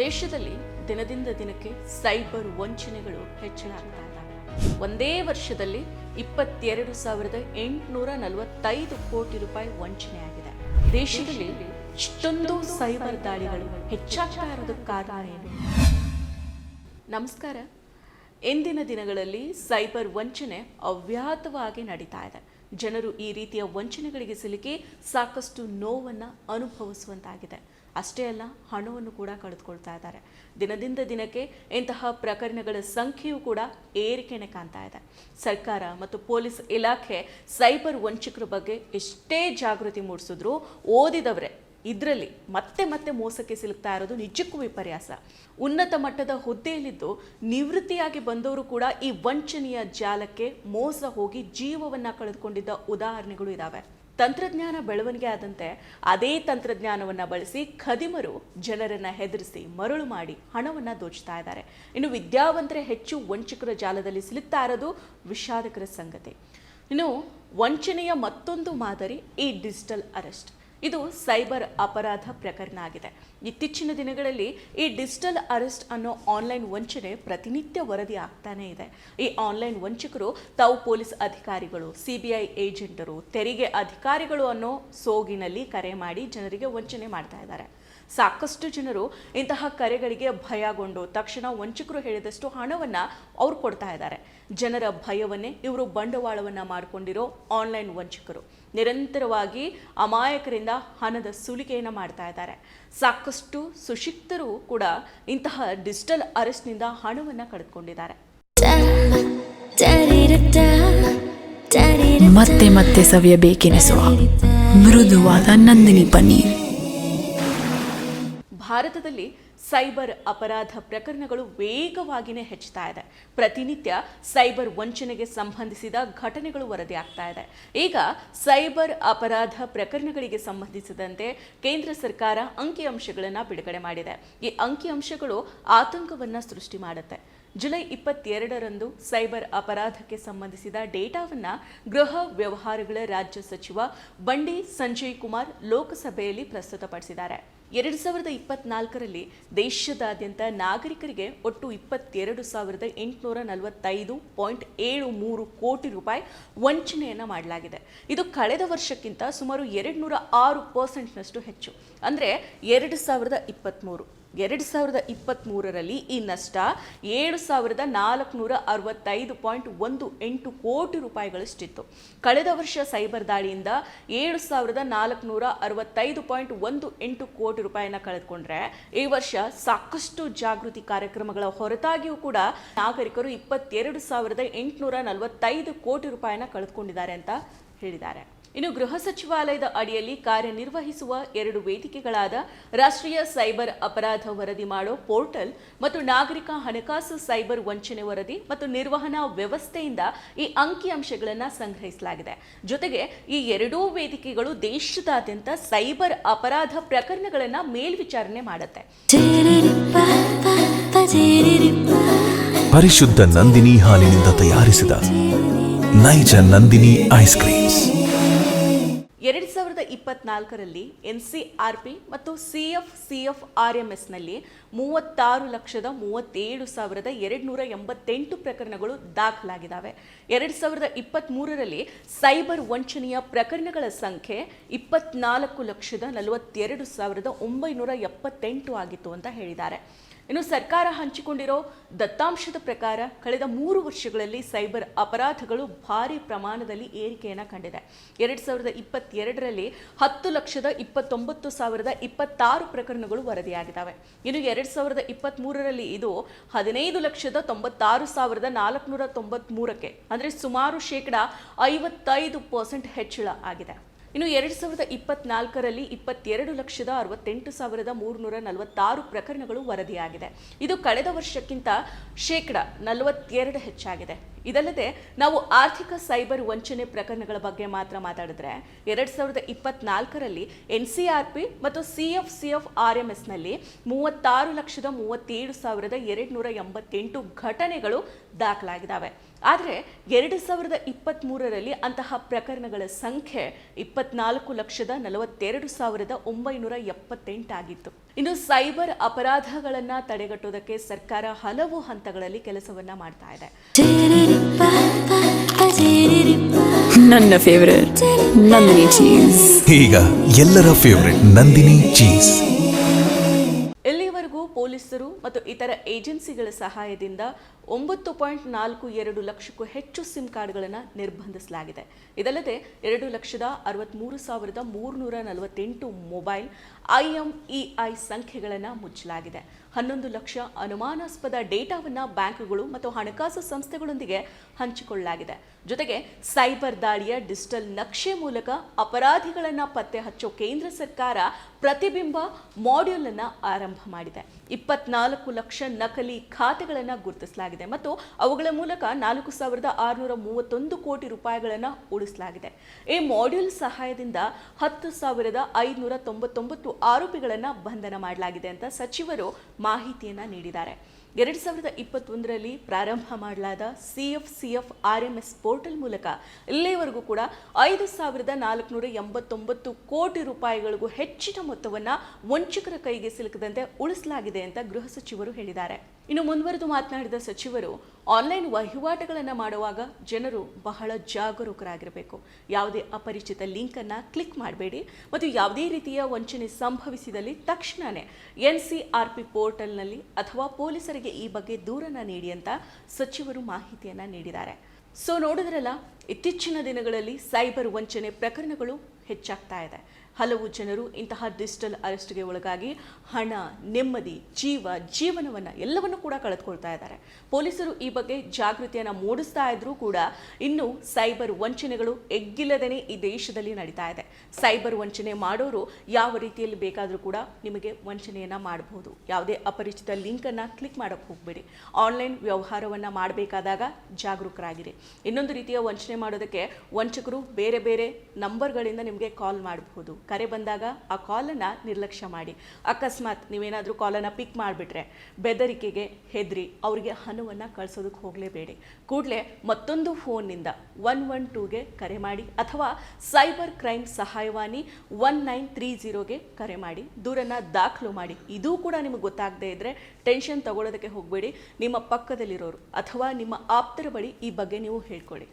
ದೇಶದಲ್ಲಿ ದಿನದಿಂದ ದಿನಕ್ಕೆ ಸೈಬರ್ ವಂಚನೆಗಳು ಇದ್ದಾವೆ. ಒಂದೇ ವರ್ಷದಲ್ಲಿ ಇಪ್ಪತ್ತೆರಡು ಸಾವಿರದ ಎಂಟುನೂರ ನಲವತ್ತೈದು ಕೋಟಿ ರೂಪಾಯಿ ವಂಚನೆ ಆಗಿದೆ ದೇಶದಲ್ಲಿ ಇಷ್ಟೊಂದು ಸೈಬರ್ ದಾಳಿಗಳು ಹೆಚ್ಚಾಗ್ತಾ ಇರೋದಕ್ಕೆ ಕಾರಣ ಏನು? ನಮಸ್ಕಾರ. ಇಂದಿನ ದಿನಗಳಲ್ಲಿ ಸೈಬರ್ ವಂಚನೆ ಅವ್ಯಾತವಾಗಿ ನಡೀತಾ ಇದೆ. ಜನರು ಈ ರೀತಿಯ ವಂಚನೆಗಳಿಗೆ ಸಿಲುಕಿ ಸಾಕಷ್ಟು ನೋವನ್ನು ಅನುಭವಿಸುವಂತಾಗಿದೆ. ಅಷ್ಟೇ ಅಲ್ಲ ಹಣವನ್ನು ಕೂಡ ಕಳೆದುಕೊಳ್ತಾ ಇದ್ದಾರೆ. ದಿನದಿಂದ ದಿನಕ್ಕೆ ಇಂತಹ ಪ್ರಕರಣಗಳ ಸಂಖ್ಯೆಯೂ ಕೂಡ ಏರಿಕೆನೆ ಕಾಣ್ತಾ ಇದೆ. ಸರ್ಕಾರ ಮತ್ತು ಪೊಲೀಸ್ ಇಲಾಖೆ ಸೈಬರ್ ವಂಚಕರ ಬಗ್ಗೆ ಎಷ್ಟೇ ಜಾಗೃತಿ ಮೂಡಿಸಿದ್ರು ಓದಿದವರೇ, ಇದರಲ್ಲಿ ಮತ್ತೆ ಮತ್ತೆ ಮೋಸಕ್ಕೆ ಸಿಲುಕ್ತಾ ಇರೋದು ನಿಜಕ್ಕೂ ವಿಪರ್ಯಾಸ. ಉನ್ನತ ಮಟ್ಟದ ಹುದ್ದೆಯಲ್ಲಿದ್ದು ನಿವೃತ್ತಿಯಾಗಿ ಬಂದವರು ಕೂಡ ಈ ವಂಚನೆಯ ಜಾಲಕ್ಕೆ ಮೋಸ ಹೋಗಿ ಜೀವವನ್ನು ಕಳೆದುಕೊಂಡಿದ್ದ ಉದಾಹರಣೆಗಳು ಇದಾವೆ. ತಂತ್ರಜ್ಞಾನ ಬೆಳವಣಿಗೆ ಆದಂತೆ ಅದೇ ತಂತ್ರಜ್ಞಾನವನ್ನು ಬಳಸಿ ಖದಿಮರು ಜನರನ್ನು ಹೆದರಿಸಿ ಮರಳು ಮಾಡಿ ಹಣವನ್ನು ದೋಚ್ತಾ ಇದ್ದಾರೆ. ಇನ್ನು ವಿದ್ಯಾವಂತರೇ ಹೆಚ್ಚು ವಂಚಕರ ಜಾಲದಲ್ಲಿ ಸಿಲುಕ್ತಾ ಇರೋದು ವಿಷಾದಕರ ಸಂಗತಿ. ಇನ್ನು ವಂಚನೆಯ ಮತ್ತೊಂದು ಮಾದರಿ ಈ ಡಿಜಿಟಲ್ ಅರೆಸ್ಟ್. ಇದು ಸೈಬರ್ ಅಪರಾಧ ಪ್ರಕರಣ ಆಗಿದೆ ಇತ್ತೀಚಿನ ದಿನಗಳಲ್ಲಿ ಈ ಡಿಜಿಟಲ್ ಅರೆಸ್ಟ್ ಅನ್ನೋ ಆನ್ಲೈನ್ ವಂಚನೆ ಪ್ರತಿನಿತ್ಯ ವರದಿ ಆಗ್ತಾನೇ ಇದೆ. ಈ ಆನ್ಲೈನ್ ವಂಚಕರು ತಾವು ಪೊಲೀಸ್ ಅಧಿಕಾರಿಗಳು, ಸಿಬಿಐ ಏಜೆಂಟರು, ತೆರಿಗೆ ಅಧಿಕಾರಿಗಳು ಅನ್ನೋ ಸೋಗಿನಲ್ಲಿ ಕರೆ ಮಾಡಿ ಜನರಿಗೆ ವಂಚನೆ ಮಾಡ್ತಾ ಇದ್ದಾರೆ. ಸಾಕಷ್ಟು ಜನರು ಇಂತಹ ಕರೆಗಳಿಗೆ ಭಯಗೊಂಡು ತಕ್ಷಣ ವಂಚಕರು ಹೇಳಿದಷ್ಟು ಹಣವನ್ನು ಅವ್ರು ಕೊಡ್ತಾ ಇದ್ದಾರೆ. ಜನರ ಭಯವನ್ನೇ ಇವರು ಬಂಡವಾಳವನ್ನು ಮಾಡಿಕೊಂಡಿರೋ ಆನ್ಲೈನ್ ವಂಚಕರು. ನಿರಂತರವಾಗಿ ಅಮಾಯಕರಿಂದ ಹಣದ ಸುಲಿಗೆಯನ್ನು ಮಾಡ್ತಾ ಇದ್ದಾರೆ. ಸಾಕಷ್ಟು ಸುಶಿಕ್ತರು ಕೂಡ ಇಂತಹ ಡಿಜಿಟಲ್ ಅರೆಸ್ಟ್ನಿಂದ ಹಣವನ್ನು ಕಳೆದುಕೊಂಡಿದ್ದಾರೆ. ಮತ್ತೆ ಮತ್ತೆ ಸವಿಯಬೇಕೆನಿಸುವ ಮೃದುವಾದ ನಂದಿನಿ ಪನ್ನೀರ್. ಭಾರತದಲ್ಲಿ ಸೈಬರ್ ಅಪರಾಧ ಪ್ರಕರಣಗಳು ವೇಗವಾಗಿಯೇ ಹೆಚ್ಚುತ್ತಾ ಇದೆ. ಪ್ರತಿನಿತ್ಯ ಸೈಬರ್ ವಂಚನೆಗೆ ಸಂಬಂಧಿಸಿದ ಘಟನೆಗಳು ವರದಿ ಆಗ್ತಾ ಇದೆ. ಈಗ ಸೈಬರ್ ಅಪರಾಧ ಪ್ರಕರಣಗಳಿಗೆ ಸಂಬಂಧಿಸಿದಂತೆ ಕೇಂದ್ರ ಸರ್ಕಾರ ಅಂಕಿಅಂಶಗಳನ್ನು ಬಿಡುಗಡೆ ಮಾಡಿದೆ. ಈ ಅಂಕಿಅಂಶಗಳು ಆತಂಕವನ್ನು ಸೃಷ್ಟಿ ಮಾಡುತ್ತೆ. ಜುಲೈ ಇಪ್ಪತ್ತೆರಡರಂದು ಸೈಬರ್ ಅಪರಾಧಕ್ಕೆ ಸಂಬಂಧಿಸಿದ ಡೇಟಾವನ್ನು ಗೃಹ ವ್ಯವಹಾರಗಳ ರಾಜ್ಯ ಸಚಿವ ಬಂಡಿ ಸಂಜಯ್ ಕುಮಾರ್ ಲೋಕಸಭೆಯಲ್ಲಿ ಪ್ರಸ್ತುತಪಡಿಸಿದ್ದಾರೆ. ಎರಡು ಸಾವಿರದ ಇಪ್ಪತ್ನಾಲ್ಕರಲ್ಲಿ ದೇಶದಾದ್ಯಂತ ನಾಗರಿಕರಿಗೆ ಒಟ್ಟು ಇಪ್ಪತ್ತೆರಡು ಸಾವಿರದ ಎಂಟುನೂರ ನಲವತ್ತೈದು ಪಾಯಿಂಟ್ ಏಳು ಮೂರು ಕೋಟಿ ರೂಪಾಯಿ ವಂಚನೆಯನ್ನು ಮಾಡಲಾಗಿದೆ. ಇದು ಕಳೆದ ವರ್ಷಕ್ಕಿಂತ ಸುಮಾರು ಎರಡು ನೂರ ಆರು ಪರ್ಸೆಂಟ್ನಷ್ಟು ಹೆಚ್ಚು. ಅಂದರೆ ಎರಡು ಸಾವಿರದ ಇಪ್ಪತ್ತ್ಮೂರು ಎರಡು ಸಾವಿರದ ಇಪ್ಪತ್ತ್ಮೂರರಲ್ಲಿ ಈ ನಷ್ಟ ಏಳು ಸಾವಿರದ ನಾಲ್ಕುನೂರ ಅರವತ್ತೈದು ಪಾಯಿಂಟ್ ಒಂದು ಎಂಟು ಕೋಟಿ ರೂಪಾಯಿಗಳಷ್ಟಿತ್ತು. ಕಳೆದ ವರ್ಷ ಸೈಬರ್ ದಾಳಿಯಿಂದ ಏಳು ಸಾವಿರದ ನಾಲ್ಕುನೂರ ಅರವತ್ತೈದು ಪಾಯಿಂಟ್ ಒಂದು ಎಂಟು ಕೋಟಿ ರೂಪಾಯಿನ ಕಳೆದುಕೊಂಡ್ರೆ ಈ ವರ್ಷ ಸಾಕಷ್ಟು ಜಾಗೃತಿ ಕಾರ್ಯಕ್ರಮಗಳ ಹೊರತಾಗಿಯೂ ಕೂಡ ನಾಗರಿಕರು ಇಪ್ಪತ್ತೆರಡು ಸಾವಿರದ ಎಂಟುನೂರ ನಲವತ್ತೈದು ಕೋಟಿ ರೂಪಾಯಿನ ಕಳೆದುಕೊಂಡಿದ್ದಾರೆ ಅಂತ ಹೇಳಿದ್ದಾರೆ. ಇನ್ನು ಗೃಹ ಸಚಿವಾಲಯದ ಅಡಿಯಲ್ಲಿ ಕಾರ್ಯನಿರ್ವಹಿಸುವ ಎರಡು ವೇದಿಕೆಗಳಾದ ರಾಷ್ಟ್ರೀಯ ಸೈಬರ್ ಅಪರಾಧ ವರದಿ ಮಾಡೋ ಪೋರ್ಟಲ್ ಮತ್ತು ನಾಗರಿಕ ಹಣಕಾಸು ಸೈಬರ್ ವಂಚನೆ ವರದಿ ಮತ್ತು ನಿರ್ವಹಣಾ ವ್ಯವಸ್ಥೆಯಿಂದ ಈ ಅಂಕಿಅಂಶಗಳನ್ನು ಸಂಗ್ರಹಿಸಲಾಗಿದೆ. ಜೊತೆಗೆ ಈ ಎರಡೂ ವೇದಿಕೆಗಳು ದೇಶದಾದ್ಯಂತ ಸೈಬರ್ ಅಪರಾಧ ಪ್ರಕರಣಗಳನ್ನು ಮೇಲ್ವಿಚಾರಣೆ ಮಾಡುತ್ತೆ. ಪರಿಶುದ್ಧ ನಂದಿನಿ ಹಾಲಿನಿಂದ ತಯಾರಿಸಿದ ನೈಜ ನಂದಿನಿ ಐಸ್ ಕ್ರೀಮ್ಸ್ ಎರಡ್ ಸಾವಿರದ ಇಪ್ಪತ್ನಾಲ್ಕರಲ್ಲಿ ಎನ್ ಸಿ ಆರ್ ಪಿ ಮತ್ತು C F C F R M ಎಸ್ನಲ್ಲಿ ಮೂವತ್ತಾರು ಲಕ್ಷದ ಮೂವತ್ತೇಳು ಸಾವಿರದ ಎರಡು ನೂರ ಎಂಬತ್ತೆಂಟು ಪ್ರಕರಣಗಳು ದಾಖಲಾಗಿದ್ದಾವೆ. ಎರಡು ಸಾವಿರದ ಇಪ್ಪತ್ತ್ಮೂರರಲ್ಲಿ ಸೈಬರ್ ವಂಚನೆಯ ಪ್ರಕರಣಗಳ ಸಂಖ್ಯೆ ಇಪ್ಪತ್ನಾಲ್ಕು ಲಕ್ಷದ ನಲವತ್ತೆರಡು ಸಾವಿರದ ಒಂಬೈನೂರ ಎಪ್ಪತ್ತೆಂಟು ಆಗಿತ್ತು ಅಂತ ಹೇಳಿದ್ದಾರೆ. ಇನ್ನು ಸರ್ಕಾರ ಹಂಚಿಕೊಂಡಿರೋ ದತ್ತಾಂಶದ ಪ್ರಕಾರ ಕಳೆದ ಮೂರು ವರ್ಷಗಳಲ್ಲಿ ಸೈಬರ್ ಅಪರಾಧಗಳು ಭಾರಿ ಪ್ರಮಾಣದಲ್ಲಿ ಏರಿಕೆಯನ್ನು ಕಂಡಿದೆ. ಎರಡು ಸಾವಿರದ ಇಪ್ಪತ್ತೆರಡರಲ್ಲಿ ಹತ್ತು ಲಕ್ಷದ ಇಪ್ಪತ್ತೊಂಬತ್ತು ಸಾವಿರದ ಇಪ್ಪತ್ತಾರು ಪ್ರಕರಣಗಳು ವರದಿಯಾಗಿದ್ದಾವೆ. ಇನ್ನು ಎರಡು ಸಾವಿರದ ಇಪ್ಪತ್ತ್ಮೂರರಲ್ಲಿ ಇದು ಹದಿನೈದು ಲಕ್ಷದ ತೊಂಬತ್ತಾರು ಸಾವಿರದ ನಾಲ್ಕುನೂರ ತೊಂಬತ್ತ್ಮೂರಕ್ಕೆ ಅಂದರೆ ಸುಮಾರು ಶೇಕಡ ಐವತ್ತೈದು ಪರ್ಸೆಂಟ್ ಹೆಚ್ಚಳ ಆಗಿದೆ. ಇನ್ನು ಎರಡು ಸಾವಿರದ ಇಪ್ಪತ್ನಾಲ್ಕರಲ್ಲಿ ಇಪ್ಪತ್ತೆರಡು ಲಕ್ಷದ ಅರವತ್ತೆಂಟು ಸಾವಿರದ ಮೂರುನೂರ ನಲವತ್ತಾರು ಪ್ರಕರಣಗಳು ವರದಿಯಾಗಿದೆ. ಇದು ಕಳೆದ ವರ್ಷಕ್ಕಿಂತ ಶೇಕಡ ನಲವತ್ತೆರಡು ಹೆಚ್ಚಾಗಿದೆ. ಇದಲ್ಲದೆ, ನಾವು ಆರ್ಥಿಕ ಸೈಬರ್ ವಂಚನೆ ಪ್ರಕರಣಗಳ ಬಗ್ಗೆ ಮಾತ್ರ ಮಾತಾಡಿದ್ರೆ, ಎರಡು ಸಾವಿರದ ಇಪ್ಪತ್ನಾಲ್ಕರಲ್ಲಿ ಎನ್ ಸಿ ಆರ್ ಪಿ ಮತ್ತು C F C F R M ಎಸ್ನಲ್ಲಿ ಮೂವತ್ತಾರು ಲಕ್ಷದ ಮೂವತ್ತೇಳು ಸಾವಿರದ ಎರಡು ನೂರ ಎಂಬತ್ತೆಂಟು ಘಟನೆಗಳು ದಾಖಲಾಗಿದ್ದಾವೆ. ಆದರೆ ಎರಡು ಸಾವಿರದ ಇಪ್ಪತ್ತ್ಮೂರರಲ್ಲಿ ಅಂತಹ ಪ್ರಕರಣಗಳ ಸಂಖ್ಯೆ ಇಪ್ಪತ್ನಾಲ್ಕು ಲಕ್ಷದ ನಲವತ್ತೆರಡು ಸಾವಿರದ ಒಂಬೈನೂರ ಎಪ್ಪತ್ತೆಂಟಾಗಿತ್ತು ಇನ್ನು ಸೈಬರ್ ಅಪರಾಧಗಳನ್ನು ತಡೆಗಟ್ಟುವುದಕ್ಕೆ ಸರ್ಕಾರ ಹಲವು ಹಂತಗಳಲ್ಲಿ ಕೆಲಸವನ್ನ ಮಾಡ್ತಾ ಇದೆ. ನನ್ನ ಫೇವರೇಟ್ ನಂದಿನಿ ಚೀಸ್ ಈಗ ಎಲ್ಲರ ಫೇವರೆಟ್ ನಂದಿನಿ ಚೀಸ್ ಪೊಲೀಸರು ಮತ್ತು ಇತರ ಏಜೆನ್ಸಿಗಳ ಸಹಾಯದಿಂದ ಒಂಬತ್ತು ಪಾಯಿಂಟ್ ನಾಲ್ಕು ಎರಡು ಲಕ್ಷಕ್ಕೂ ಹೆಚ್ಚು ಸಿಮ್ ಕಾರ್ಡ್ಗಳನ್ನು ನಿರ್ಬಂಧಿಸಲಾಗಿದೆ. ಇದಲ್ಲದೆ ಎರಡು ಲಕ್ಷದ ಅರವತ್ತ್ಮೂರು ಸಾವಿರದ ಮೂರುನೂರ ನಲವತ್ತೆಂಟು ಮೊಬೈಲ್ ಐಎಂಇಐ ಸಂಖ್ಯೆಗಳನ್ನು ಮುಚ್ಚಲಾಗಿದೆ. ಹನ್ನೊಂದು ಲಕ್ಷ ಅನುಮಾನಾಸ್ಪದ ಡೇಟಾವನ್ನು ಬ್ಯಾಂಕ್ಗಳು ಮತ್ತು ಹಣಕಾಸು ಸಂಸ್ಥೆಗಳೊಂದಿಗೆ ಹಂಚಿಕೊಳ್ಳಲಾಗಿದೆ. ಜೊತೆಗೆ ಸೈಬರ್ ದಾಳಿಯ ಡಿಜಿಟಲ್ ನಕ್ಷೆ ಮೂಲಕ ಅಪರಾಧಿಗಳನ್ನು ಪತ್ತೆ ಹಚ್ಚೋ ಕೇಂದ್ರ ಸರ್ಕಾರ ಪ್ರತಿಬಿಂಬ ಮಾಡ್ಯೂಲ್ ಅನ್ನು ಆರಂಭ ಮಾಡಿದೆ. ಇಪ್ಪತ್ನಾಲ್ಕು ಲಕ್ಷ ನಕಲಿ ಖಾತೆಗಳನ್ನು ಗುರುತಿಸಲಾಗಿದೆ ಮತ್ತು ಅವುಗಳ ಮೂಲಕ ನಾಲ್ಕು ಸಾವಿರದ ಆರುನೂರ ಮೂವತ್ತೊಂದು ಕೋಟಿ ರೂಪಾಯಿಗಳನ್ನು ಉಳಿಸಲಾಗಿದೆ. ಈ ಮಾಡ್ಯೂಲ್ ಸಹಾಯದಿಂದ ಹತ್ತು ಸಾವಿರದ ಐದುನೂರ ತೊಂಬತ್ತೊಂಬತ್ತು ಆರೋಪಿಗಳನ್ನು ಬಂಧನ ಮಾಡಲಾಗಿದೆ ಅಂತ ಸಚಿವರು ಮಾಹಿತಿಯನ್ನ ನೀಡಿದ್ದಾರೆ. ಎರಡು ಸಾವಿರದ ಇಪ್ಪತ್ತೊಂದರಲ್ಲಿ ಪ್ರಾರಂಭ ಮಾಡಲಾದ C F C F R M S portal ಮೂಲಕ ಇಲ್ಲಿಯವರೆಗೂ ಕೂಡ ಐದು ಸಾವಿರದ ನಾಲ್ಕುನೂರ ಎಂಬತ್ತೊಂಬತ್ತು ಕೋಟಿ ರೂಪಾಯಿಗಳಿಗೂ ಹೆಚ್ಚಿನ ಮೊತ್ತವನ್ನು ವಂಚಕರ ಕೈಗೆ ಸಿಲುಕದಂತೆ ಉಳಿಸಲಾಗಿದೆ ಅಂತ ಗೃಹ ಸಚಿವರು ಹೇಳಿದ್ದಾರೆ. ಇನ್ನು ಮುಂದುವರೆದು ಮಾತನಾಡಿದ ಸಚಿವರು ಆನ್ಲೈನ್ ವಹಿವಾಟುಗಳನ್ನು ಮಾಡುವಾಗ ಜನರು ಬಹಳ ಜಾಗರೂಕರಾಗಿರಬೇಕು. ಯಾವುದೇ ಅಪರಿಚಿತ ಲಿಂಕನ್ನು ಕ್ಲಿಕ್ ಮಾಡಬೇಡಿ ಮತ್ತು ಯಾವುದೇ ರೀತಿಯ ವಂಚನೆ ಸಂಭವಿಸಿದಲ್ಲಿ ತಕ್ಷಣವೇ ಎನ್ ಸಿ ಆರ್ ಪಿ ಪೋರ್ಟಲ್ನಲ್ಲಿ ಅಥವಾ ಪೊಲೀಸರಿಗೆ ಈ ಬಗ್ಗೆ ದೂರನ್ನು ನೀಡಿ ಅಂತ ಸಚಿವರು ಮಾಹಿತಿಯನ್ನು ನೀಡಿದ್ದಾರೆ. ಸೊ ನೋಡಿದ್ರಲ್ಲ, ಇತ್ತೀಚಿನ ದಿನಗಳಲ್ಲಿ ಸೈಬರ್ ವಂಚನೆ ಪ್ರಕರಣಗಳು ಹೆಚ್ಚಾಗ್ತಾ ಇದೆ. ಹಲವು ಜನರು ಇಂತಹ ಡಿಜಿಟಲ್ ಅರೆಸ್ಟ್ಗೆ ಒಳಗಾಗಿ ಹಣ, ನೆಮ್ಮದಿ, ಜೀವ, ಜೀವನವನ್ನು ಎಲ್ಲವನ್ನು ಕೂಡ ಕಳೆದುಕೊಳ್ತಾ ಇದ್ದಾರೆ. ಪೊಲೀಸರು ಈ ಬಗ್ಗೆ ಜಾಗೃತಿಯನ್ನು ಮೂಡಿಸ್ತಾ ಇದ್ರೂ ಕೂಡ ಇನ್ನು ಸೈಬರ್ ವಂಚನೆಗಳು ಎಗ್ಗಿಲ್ಲದೇ ಈ ದೇಶದಲ್ಲಿ ನಡೀತಾ ಇದೆ. ಸೈಬರ್ ವಂಚನೆ ಮಾಡೋರು ಯಾವ ರೀತಿಯಲ್ಲಿ ಬೇಕಾದರೂ ಕೂಡ ನಿಮಗೆ ವಂಚನೆಯನ್ನು ಮಾಡಬಹುದು ಯಾವುದೇ ಅಪರಿಚಿತ ಲಿಂಕನ್ನು ಕ್ಲಿಕ್ ಮಾಡೋಕ್ಕೆ ಹೋಗಬೇಡಿ. ಆನ್ಲೈನ್ ವ್ಯವಹಾರವನ್ನು ಮಾಡಬೇಕಾದಾಗ ಜಾಗರೂಕರಾಗಿರಿ. ಇನ್ನೊಂದು ರೀತಿಯ ವಂಚನೆ ಮಾಡೋದಕ್ಕೆ ವಂಚಕರು ಬೇರೆ ಬೇರೆ ನಂಬರ್ಗಳಿಂದ ನಿಮಗೆ ಕಾಲ್ ಮಾಡಬಹುದು ಕರೆ ಬಂದಾಗ ಆ ಕಾಲನ್ನು ನಿರ್ಲಕ್ಷ್ಯ ಮಾಡಿ. ಅಕಸ್ಮಾತ್ ನೀವೇನಾದರೂ ಕಾಲನ್ನು ಪಿಕ್ ಮಾಡಿಬಿಟ್ರೆ ಬೆದರಿಕೆಗೆ ಹೆದರಿ, ಅವರಿಗೆ ಹಣವನ್ನು ಕಳಿಸೋದಕ್ಕೆ ಹೋಗಲೇಬೇಡಿ. ಕೂಡಲೇ ಮತ್ತೊಂದು ಫೋನ್ನಿಂದ ಒನ್ ಒನ್ ಟೂಗೆ ಕರೆ ಮಾಡಿ, ಅಥವಾ ಸೈಬರ್ ಕ್ರೈಮ್ ಸಹಾಯವಾಣಿ ಒನ್ ನೈನ್ ತ್ರೀ ಜೀರೋಗೆ ಕರೆ ಮಾಡಿ. ದೂರನ್ನು ದಾಖಲು ಮಾಡಿ. ಇದೂ ಕೂಡ ನಿಮಗೆ ಗೊತ್ತಾಗದೇ ಇದ್ದರೆ ಟೆನ್ಷನ್ ತಗೊಳ್ಳೋದಕ್ಕೆ ಹೋಗಬೇಡಿ. ನಿಮ್ಮ ಪಕ್ಕದಲ್ಲಿರೋರು ಅಥವಾ ನಿಮ್ಮ ಆಪ್ತರ ಬಳಿ ಈ ಬಗ್ಗೆ ನೀವು ಹೇಳ್ಕೊಳ್ಳಿ.